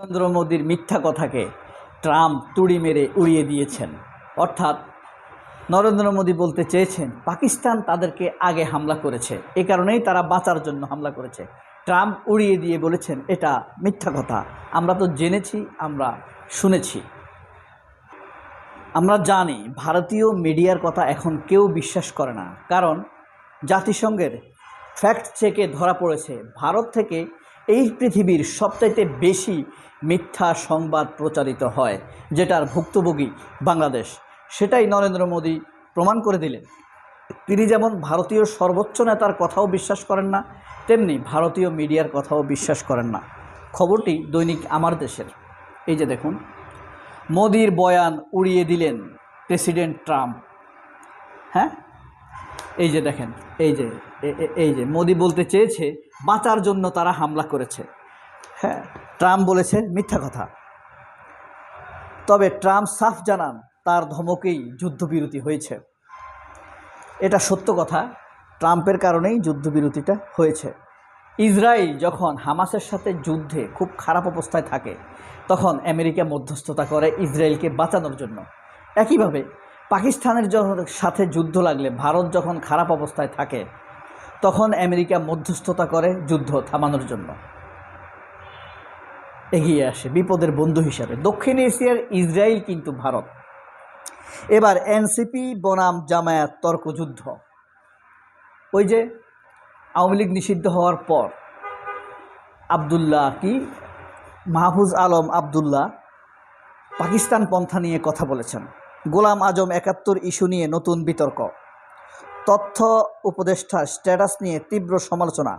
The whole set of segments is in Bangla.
নরেন্দ্র মোদীর মিথ্যা কথাকে ট্রাম্প তুড়ি মেরে উড়িয়ে দিয়েছেন। অর্থাৎ নরেন্দ্র মোদী বলতে চেয়েছেন, পাকিস্তান তাদেরকে আগে হামলা করেছে। এ কারণেই তারা বাঁচার জন্য হামলা করেছে। ট্রাম্প উড়িয়ে দিয়ে বলেছেন, এটা মিথ্যা কথা। আমরা তো জেনেছি, আমরা শুনেছি। আমরা জানি, ভারতীয় মিডিয়ার কথা এখন কেউ বিশ্বাস করে না। কারণ জাতিসংঘের ফ্যাক্ট চেকে ধরা পড়েছে, ভারত থেকে এই পৃথিবীর সবচাইতে বেশি মিথ্যা সংবাদ প্রচারিত হয়, যেটার ভুক্তভোগী বাংলাদেশ। সেটাই নরেন্দ্র মোদী প্রমাণ করে দিলেন। তিনি যেমন ভারতীয় সর্বোচ্চ নেতার কথাও বিশ্বাস করেন না, তেমনি ভারতীয় মিডিয়ার কথাও বিশ্বাস করেন না। খবরটি দৈনিক আমার দেশের। এই যে দেখুন, মোদির বয়ান উড়িয়ে দিলেন প্রেসিডেন্ট ট্রাম্প। হ্যাঁ? এই যে দেখেন, এই যে এই যে মোদি বলতে চেয়েছে বাঁচার জন্য তারা হামলা করেছে। হ্যাঁ। ট্রাম্প বলেছে মিথ্যা কথা। তবে ট্রাম্প সাফ জানান তার ধমকেই যুদ্ধবিরতি হয়েছে। এটা সত্য কথা ট্রাম্পের কারণেই যুদ্ধবিরতিটা হয়েছে। ইসরায়েল যখন হামাসের সাথে যুদ্ধে খুব খারাপ অবস্থায় থাকে তখন আমেরিকা মধ্যস্থতা করে ইসরায়েলকে বাঁচানোর জন্য। একইভাবে পাকিস্তানের সাথে যুদ্ধ লাগলে ভারত যখন খারাপ অবস্থায় থাকে তখন আমেরিকা মধ্যস্থতা করে যুদ্ধ থামানোর জন্য। এগিয়ে আসে বিপদের বন্ধু হিসাবে। দক্ষিণ এশিয়ার ইসরায়েল কিন্তু ভারত। এবার এনসিপি, বনাম, জামায়াত, তর্কযুদ্ধ। ওই যে আওয়ামী লীগ নিষিদ্ধ হওয়ার পর আবদুল্লাহ কি? মাহফুজ আলম আবদুল্লাহ পাকিস্তান পন্থা নিয়ে কথা বলেছেন। গোলাম আজম একাত্তর ইস্যু নিয়ে নতুন বিতর্ক। তথ্য উপদেষ্টা স্ট্যাটাস নিয়ে তীব্র সমালোচনা।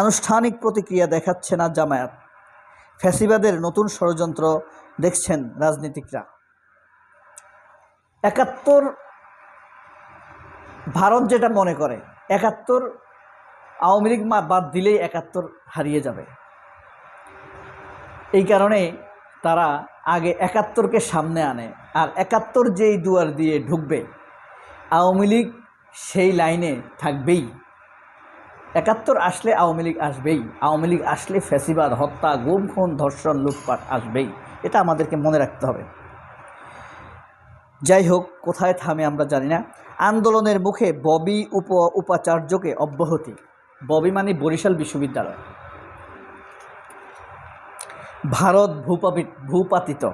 আনুষ্ঠানিক প্রতিক্রিয়া দেখাচ্ছে না জামায়াত। ফ্যাসিবাদের নতুন ষড়যন্ত্র দেখছেন রাজনীতিকরা। একাত্তর ভারত যেটা মনে করে, একাত্তর আওয়ামী লীগ বাদ দিলেই একাত্তর হারিয়ে যাবে। এই কারণে তারা আগে একাত্তরকে সামনে আনে, আর একাত্তর যেই দুয়ার দিয়ে ঢুকবে, আওয়ামী লীগ সেই লাইনে থাকবেই। একাত্তর আসলে আওয়ামী লীগ আসবেই। আওয়ামী লীগ আসলে ফ্যাসিবাদ, হত্যা, গুম, খুন, ধর্ষণ, লুটপাট আসবেই। এটা আমাদেরকে মনে রাখতে হবে। যাই হোক, কোথায় থামে আমরা জানি না। আন্দোলনের মুখে ববি উপ উপাচার্যকে অব্যাহতি। ববি মানে বরিশাল বিশ্ববিদ্যালয়। ভারত ভূপাপি ভূপাতিত।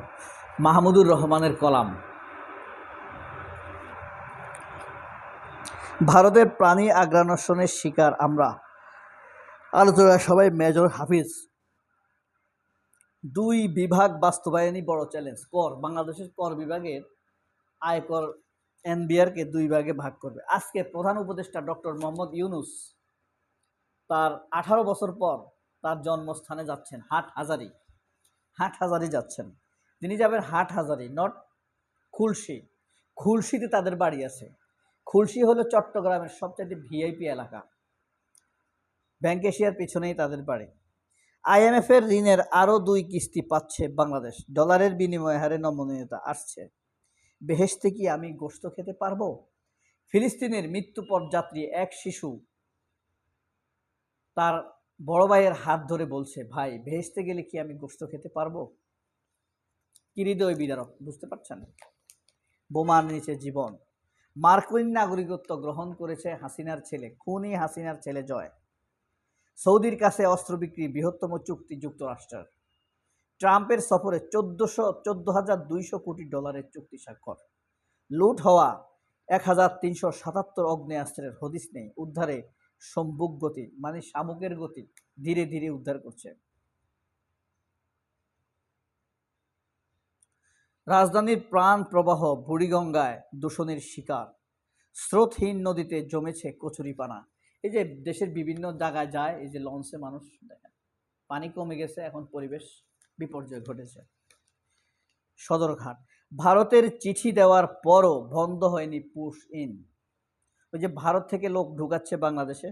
মাহমুদুর রহমানের কলাম। ভারতের প্রাণী আগ্রাসনের শিকার আমরা। আলোচনা সবাই মেজর হাফিজ। দুই বিভাগ বাস্তবায়নই বড় চ্যালেঞ্জ কর, বাংলাদেশের কর বিভাগের আয়কর এনবিআরকে দুই ভাগে ভাগ করবে। আজকে প্রধান উপদেষ্টা ডক্টর মোহাম্মদ ইউনুস তার আঠারো বছর পর তার জন্মস্থানে যাচ্ছেন, হাট হাজারি। হাট হাজারি যাচ্ছেন। তিনি যাবেন হাট হাজারি, নট খুলশি। খুলশিতে তাদের বাড়ি আছে। খুলশি হলো চট্টগ্রামের সবচেয়ে ভিআইপি এলাকা। ব্যাংক এশিয়ার পিছনেই তাদের বাড়ি। আইএমএফের ঋণের আরও দুই কিস্তি পাচ্ছে বাংলাদেশ। ডলারের বিনিময় হারে নমনীয়তা আসছে। বেহেশতে কি আমি গোশত খেতে পারব? ফিলিস্তিনের মৃত্যুপর যাত্রী এক শিশু তার বড় ভাইয়ের হাত ধরে বলছে, ভাই ভেস্তে গেলে কি আমি গোস্ত খেতে পারব? কি হৃদয় বিদারক, বুঝতে পারছেন? বোমার নিচে জীবন। মার্কিন নাগরিকত্ব গ্রহণ করেছে হাসিনার ছেলে, খুনি হাসিনার ছেলে জয়। সৌদির কাছে অস্ত্র বিক্রি বৃহত্তম চুক্তি যুক্তরাষ্ট্রের। ট্রাম্পের সফরে চোদ্দোশো চোদ্দ হাজার দুইশো কোটি ডলারের চুক্তি স্বাক্ষর। লুট হওয়া এক হাজার তিনশো সাতাত্তর অগ্নেয়াস্ত্রের হদিস নেই। উদ্ধারে সম্মুখ গতি মানে শামুকের গতি ধীরে ধীরে উদ্ধার করছে। রাজধানীর প্রাণ প্রবাহ বুড়িগঙ্গায় দূষণের শিকার। স্রোতহীন নদীতে জমেছে কচুরিপানা। এই যে দেশের বিভিন্ন জায়গায় যায়, এই যে লঞ্চে মানুষ দেখেন, পানি কমে গেছে, এখন পরিবেশ বিপর্যয় ঘটেছে। সদরঘাট, ভারতের চিঠি দেওয়ার পরও বন্ধ হয়নি পুশ ইন। ওই যে ভারত থেকে লোক ঢুকাচ্ছে বাংলাদেশে।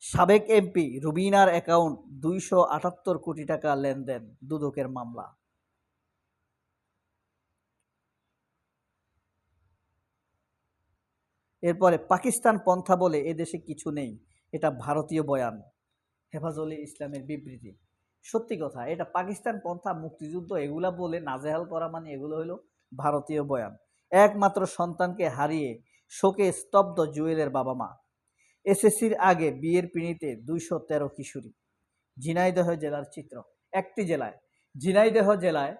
সাবেক এমপি রুবিনার অ্যাকাউন্ট দুইশো আটাত্তর কোটি টাকা লেনদেন, দুদকের মামলা। এরপরে পাকিস্তান পন্থা বলে এদেশে কিছু নেই। এটা ভারতীয় বয়ান। হেফাজলে ইসলামের বিবৃতি। সত্যি কথা, এটা পাকিস্তান পন্থা মুক্তিযুদ্ধ, এগুলা বলে নাজেহাল করা মানে এগুলো হলো ভারতীয় বয়ান। একমাত্র সন্তানকে হারিয়ে শোকে স্তব্ধ জুয়েলের বাবা মা। এসএসসির আগে বিয়ের পিড়িতে দুইশো তেরো কিশোরী। ঝিনাইদহ জেলার চিত্র। একটি জেলায়। ঝিনাইদহ জেলায়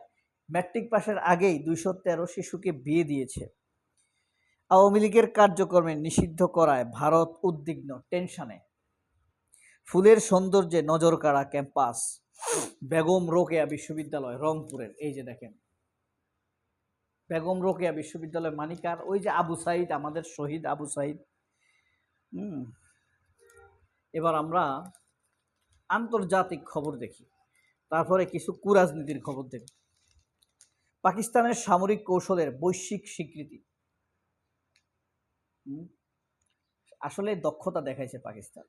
ম্যাট্রিক পাশের আগেই দুইশো তেরো শিশুকে বিয়ে দিয়েছে। আওয়ামী লীগের কার্যক্রমে নিষিদ্ধ করায় ভারত উদ্বিগ্ন টেনশনে। ফুলের সৌন্দর্যে নজর কাড়া ক্যাম্পাস। বেগম রোকেয়া বিশ্ববিদ্যালয়, রংপুরের, এই যে দেখেন। বেগম রোকেয়া বিশ্ববিদ্যালয় মানিকার, ওই যে আবু সাইদ, আমাদের শহীদ আবু সাইদ। এবার আমরা আন্তর্জাতিক খবর দেখি। তারপরে কিছু কুরাজনীতির খবর দেখি। পাকিস্তানের সামরিক কৌশলের বৈশ্বিক স্বীকৃতি। আসলে দক্ষতা দেখাইছে পাকিস্তান।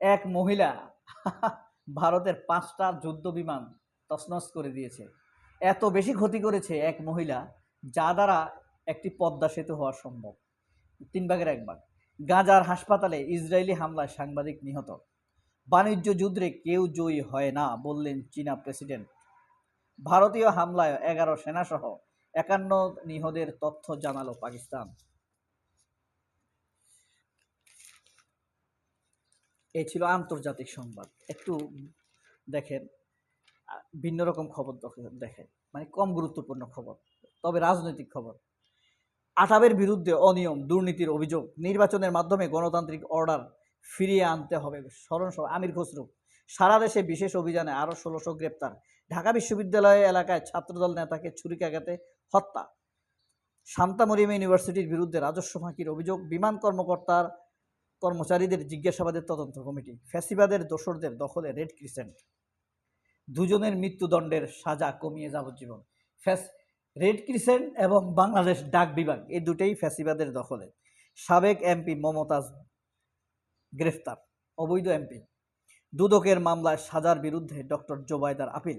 এক মহিলা ভারতের পাঁচটা যুদ্ধ বিমান তছনছ করে দিয়েছে। এত বেশি ক্ষতি করেছে এক মহিলা যা দ্বারা একটি পদ্মা সেতু হওয়া সম্ভব। তিন ভাগের এক ভাগ। গাজার হাসপাতালে ইসরায়েলি হামলায় সাংবাদিক নিহত। বাণিজ্য যুদ্ধে কেউ জয়ী হয় না বললেন চীনা প্রেসিডেন্ট। ভারতীয় হামলায় এগারো সেনাসহ একান্ন নিহতের তথ্য জানালো পাকিস্তান। এই ছিল আন্তর্জাতিক সংবাদ। একটু দেখেন, ভিন্ন রকম খবর দখ- দেখেন মানে কম গুরুত্বপূর্ণ খবর, তবে রাজনৈতিক খবর। আটাবের বিরুদ্ধে অনিয়ম, দুর্নীতির অভিযোগ, নির্বাচনের মাধ্যমে গণতান্ত্রিক অর্ডার ফিরিয়ে আনতে হবে স্মরণ সভা আমির খসরু। সারা দেশে বিশেষ অভিযানে আরও ষোলোশো গ্রেপ্তার। ঢাকা বিশ্ববিদ্যালয় এলাকায় ছাত্রদল নেতাকে ছুরিকাঘাতে হত্যা। শান্তা মরিয়ম ইউনিভার্সিটির বিরুদ্ধে রাজস্ব ফাঁকির অভিযোগ, বিমান কর্মকর্তার কর্মচারীদের জিজ্ঞাসাবাদের তদন্ত কমিটি, ফ্যাসিবাদের দোসরদের দখলে রেড ক্রিসেন্ট। দুজনের মৃত্যুদণ্ডের সাজা কমিয়ে যাবজ্জীবন। ফ্যাস, রেড ক্রিসেন্ট এবং বাংলাদেশ ডাক বিভাগ, এই দুটেই ফ্যাসিবাদের দখলে। সাবেক এমপি মমতাজ গ্রেফতার, অবৈধ এমপি। দুদকের মামলায় সাজার বিরুদ্ধে ডক্টর জোবায়দার আপিল।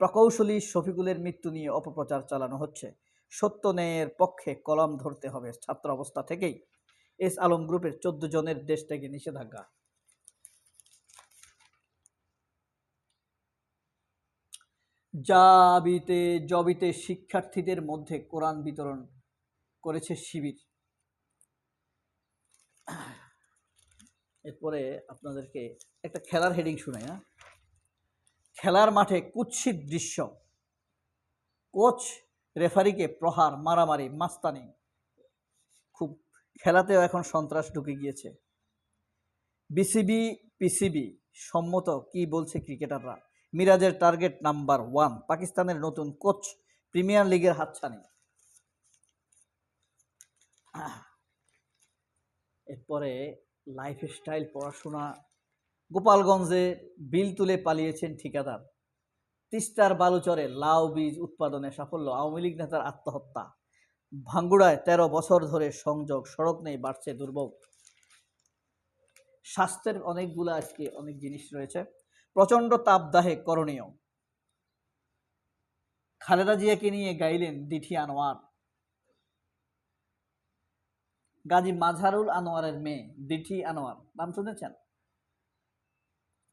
প্রকৌশলী শফিকুলের মৃত্যু নিয়ে অপপ্রচার চালানো হচ্ছে। সত্য ন্যায়ের পক্ষে কলম ধরতে হবে। ছাত্র অবস্থা থেকেই এস আলম গ্রুপের চোদ্দ জনের দেশ থেকে নিষেধাজ্ঞা। জাবিতে জবিতে শিক্ষার্থীদের মধ্যে কোরআন বিতরণ করেছে শিবির। এরপরে আপনাদেরকে একটা খেলার হেডিং শোনাই হ্যাঁ? খেলার মাঠে কুৎসিত দৃশ্য। কোচ, রেফারিকে প্রহার, মারামারি, মাস্তানি। খুব খেলাতেও এখন সন্ত্রাস ঢুকে গিয়েছে। বিসিবি, পিসিবি, সম্মত কি বলছে ক্রিকেটাররা? মিরাজের টার্গেট নাম্বার ওয়ান, পাকিস্তানের নতুন কোচ প্রিমিয়ার লিগের হাতছানি। এরপরে লাইফস্টাইল পড়াশোনা, গোপালগঞ্জে বিল তুলে পালিয়েছেন ঠিকাদার। তিস্তার বালুচরে লাউ বীজ উৎপাদনে সাফল্য, আওয়ামী লীগ নেতার আত্মহত্যা। ভাঙ্গুড়ায় তেরো বছর ধরে সংযোগ, সড়ক নেই, বাড়ছে দুর্ভোগ। স্বাস্থ্যের অনেকগুলো আজকে অনেক জিনিস রয়েছে। প্রচণ্ড তাপদাহে করণীয়। খালেদা জিয়াকে নিয়ে গাইলেন দিঠি আনোয়ার। গাজী মাঝারুল আনোয়ারের মেয়ে দিঠি আনোয়ার, নাম শুনেছেন?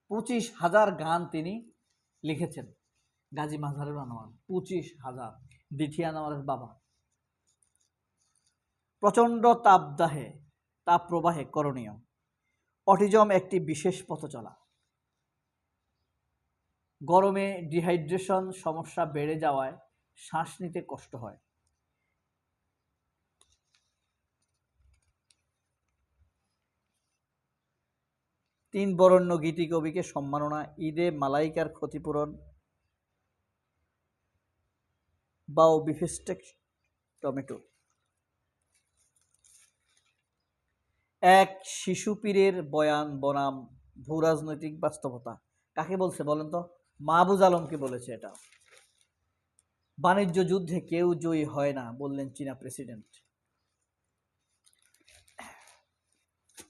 পঁচিশ হাজার গান তিনি লিখেছেন গাজী মাঝারুল আনোয়ার, পঁচিশ হাজার। দিঠি আনোয়ারের বাবা। প্রচণ্ড তাপদাহে, তাপ প্রবাহে করণীয়। অটিজম একটি বিশেষ পথ চলা গরমে ডিহাইড্রেশন সমস্যা বেড়ে যাওয়ায় শ্বাস নিতে কষ্ট হয়। তিন বরণ্য গীতি কবিকে সম্মাননা, ঈদে মালাইকার ক্ষতিপূরণ বাও বিফিস্টেক টমেটো। এক শিশু পীরের বয়ান, বনাম, ভূরাজনৈতিক বাস্তবতা। কাকে বলছে বলেন তো? মাহবুজ আলমকে বলেছে এটা। বাণিজ্য যুদ্ধে কেউ জয়ী হয় না, বললেন চীনা প্রেসিডেন্ট।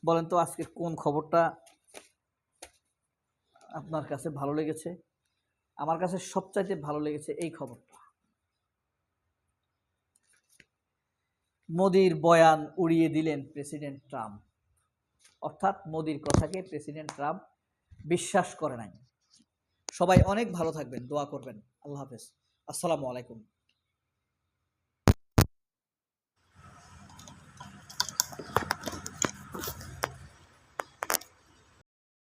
বলেন তো আজকে কোন খবরটা আপনার কাছে ভালো লেগেছে? আমার কাছে সবচাইতে ভালো লেগেছে এই খবরটা। মোদির বয়ান উড়িয়ে দিলেন প্রেসিডেন্ট ট্রাম্প। অর্থাৎ মোদির কথাকে প্রেসিডেন্ট ট্রাম্প বিশ্বাস করে নাই। সবাই অনেক ভালো থাকবেন, দোয়া করবেন। আল্লাহ হাফেজ। আসসালামু আলাইকুম।